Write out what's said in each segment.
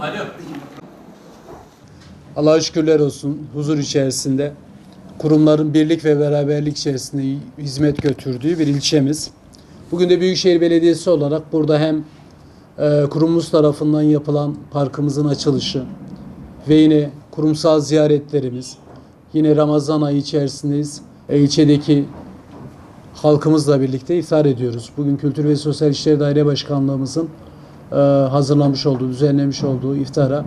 Alo. Allah'a şükürler olsun huzur içerisinde kurumların birlik ve beraberlik içerisinde hizmet götürdüğü bir ilçemiz. Bugün de Büyükşehir Belediyesi olarak burada hem e, kurumumuz tarafından yapılan parkımızın açılışı ve yine kurumsal ziyaretlerimiz, yine Ramazan ayı içerisindeyiz. E, ilçedeki halkımızla birlikte iftar ediyoruz. Bugün Kültür ve Sosyal İşleri Daire Başkanlığımızın hazırlamış olduğu, düzenlemiş olduğu iftara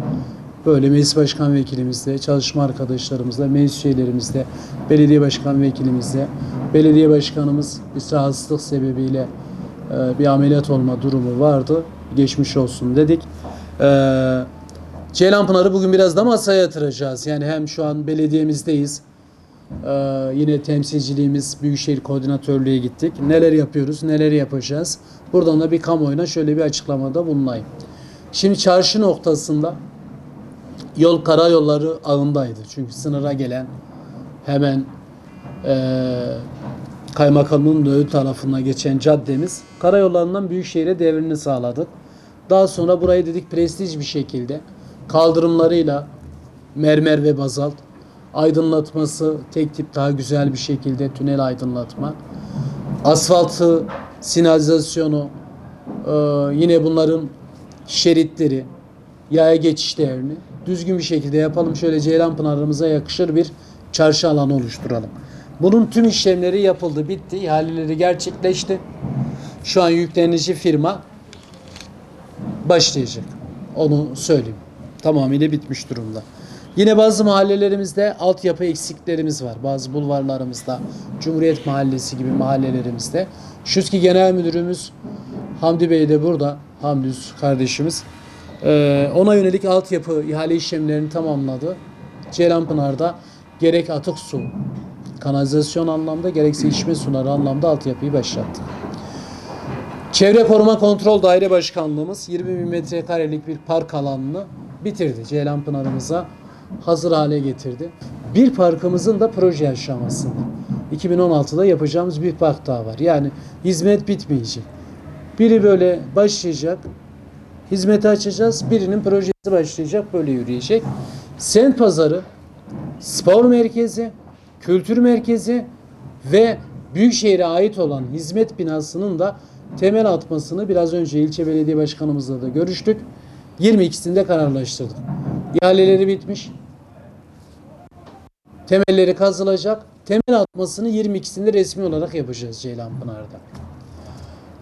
böyle meclis başkan vekilimizle, çalışma arkadaşlarımızla, meclis üyelerimizle, belediye başkan vekilimizle, belediye başkanımız bir rahatsızlık sebebiyle e, bir ameliyat olma durumu vardı. Geçmiş olsun dedik. E, Ceylanpınar'ı bugün biraz da masaya yatıracağız. Yani hem şu an belediyemizdeyiz. Ee, yine temsilciliğimiz Büyükşehir Koordinatörlüğü'ye gittik. Neler yapıyoruz, neler yapacağız? Buradan da bir kamuoyuna şöyle bir açıklamada bulunayım. Şimdi çarşı noktasında yol karayolları ağındaydı. Çünkü sınıra gelen hemen eee kaymakamlığın öğü tarafına geçen caddemiz karayollarından Büyükşehir'e devrini sağladık. Daha sonra burayı dedik prestij bir şekilde kaldırımlarıyla mermer ve bazalt aydınlatması tek tip daha güzel bir şekilde tünel aydınlatma asfaltı sinalizasyonu e, yine bunların şeritleri yaya geçişlerini düzgün bir şekilde yapalım. Şöyle Ceylanpınar'ımıza yakışır bir çarşı alanı oluşturalım. Bunun tüm işlemleri yapıldı, bitti. İhaleleri gerçekleşti. Şu an yüklenici firma başlayacak. Onu söyleyeyim. Tamamıyla bitmiş durumda. Yine bazı mahallelerimizde altyapı eksiklerimiz var. Bazı bulvarlarımızda, Cumhuriyet Mahallesi gibi mahallelerimizde. Şüski Genel Müdürümüz Hamdi Bey de burada. Hamdi kardeşimiz. Ee, ona yönelik altyapı ihale işlemlerini tamamladı. Ceylanpınar'da gerek atık su, kanalizasyon anlamda gerekse içme suları anlamda altyapıyı başlattık. Çevre Koruma Kontrol Daire Başkanlığımız 20 bin metrekarelik bir park alanını bitirdi. Ceylanpınar'ımıza hazır hale getirdi. Bir parkımızın da proje aşamasında. 2016'da yapacağımız bir park daha var. Yani hizmet bitmeyecek. Biri böyle başlayacak, hizmeti açacağız. Birinin projesi başlayacak, böyle yürüyecek. Sent pazarı, spor merkezi, kültür merkezi ve Büyükşehir'e ait olan hizmet binasının da temel atmasını biraz önce ilçe belediye başkanımızla da görüştük. 22'sinde kararlaştırdık. İhaleleri bitmiş. Temelleri kazılacak. Temel atmasını 22'sinde resmi olarak yapacağız Ceylanpınar'da.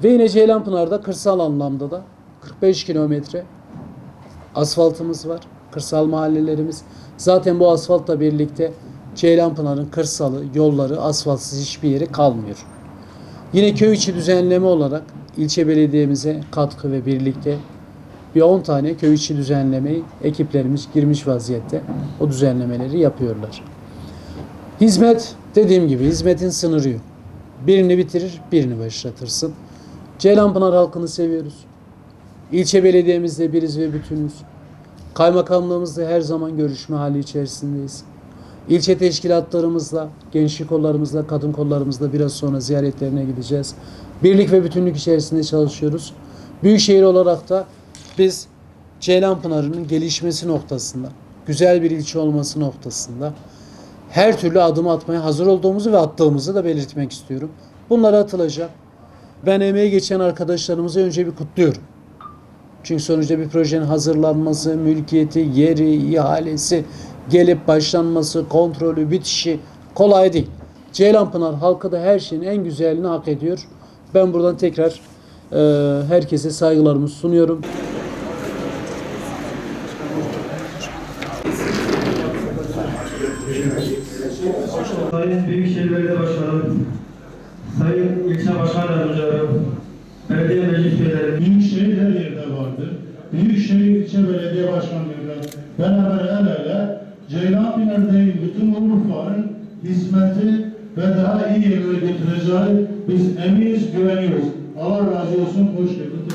Ve yine Ceylanpınar'da kırsal anlamda da 45 kilometre asfaltımız var. Kırsal mahallelerimiz. Zaten bu asfaltla birlikte Ceylanpınar'ın kırsalı, yolları, asfaltsız hiçbir yeri kalmıyor. Yine köy içi düzenleme olarak ilçe belediyemize katkı ve birlikte bir 10 tane köy içi düzenlemeyi ekiplerimiz girmiş vaziyette o düzenlemeleri yapıyorlar. Hizmet dediğim gibi hizmetin sınırı yok. Birini bitirir, birini başlatırsın. Ceylanpınar halkını seviyoruz. İlçe belediyemizde biriz ve bütünüz. Kaymakamlığımızla her zaman görüşme hali içerisindeyiz. İlçe teşkilatlarımızla, gençlik kollarımızla, kadın kollarımızla biraz sonra ziyaretlerine gideceğiz. Birlik ve bütünlük içerisinde çalışıyoruz. Büyükşehir olarak da biz Ceylanpınar'ın gelişmesi noktasında, güzel bir ilçe olması noktasında her türlü adım atmaya hazır olduğumuzu ve attığımızı da belirtmek istiyorum. Bunlar atılacak. Ben emeği geçen arkadaşlarımızı önce bir kutluyorum. Çünkü sonuçta bir projenin hazırlanması, mülkiyeti, yeri, ihalesi, gelip başlanması, kontrolü, bitişi kolay değil. Ceylanpınar halkı da her şeyin en güzelini hak ediyor. Ben buradan tekrar e, herkese saygılarımı sunuyorum. Sayın Büyükşehir Belediye Başkanım, Sayın İlçe Başkan Yardımcılarım, Belediye Meclis Üyeleri, Büyükşehir her yerde vardır. Büyükşehir ilçe belediye başkanlığıyla beraber el ele Ceylanpınar değil bütün Urfa'nın hizmeti ve daha iyi yerlere götüreceği biz eminiz güveniyoruz. Allah razı olsun. Hoş geldiniz.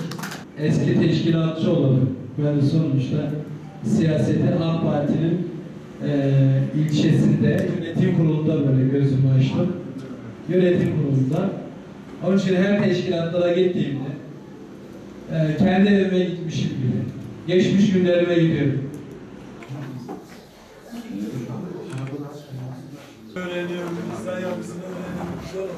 eski teşkilatçı olalım. Ben sonuçta siyasete AK Parti'nin eee ilçesinde yönetim kurulunda böyle gözümü açtım. Yönetim kurulunda. Onun için her teşkilatlara gittiğimde eee kendi evime gitmişim gibi. geçmiş günlerime gidiyorum. öğreniyorum. Biz de yapısını öğreniyoruz.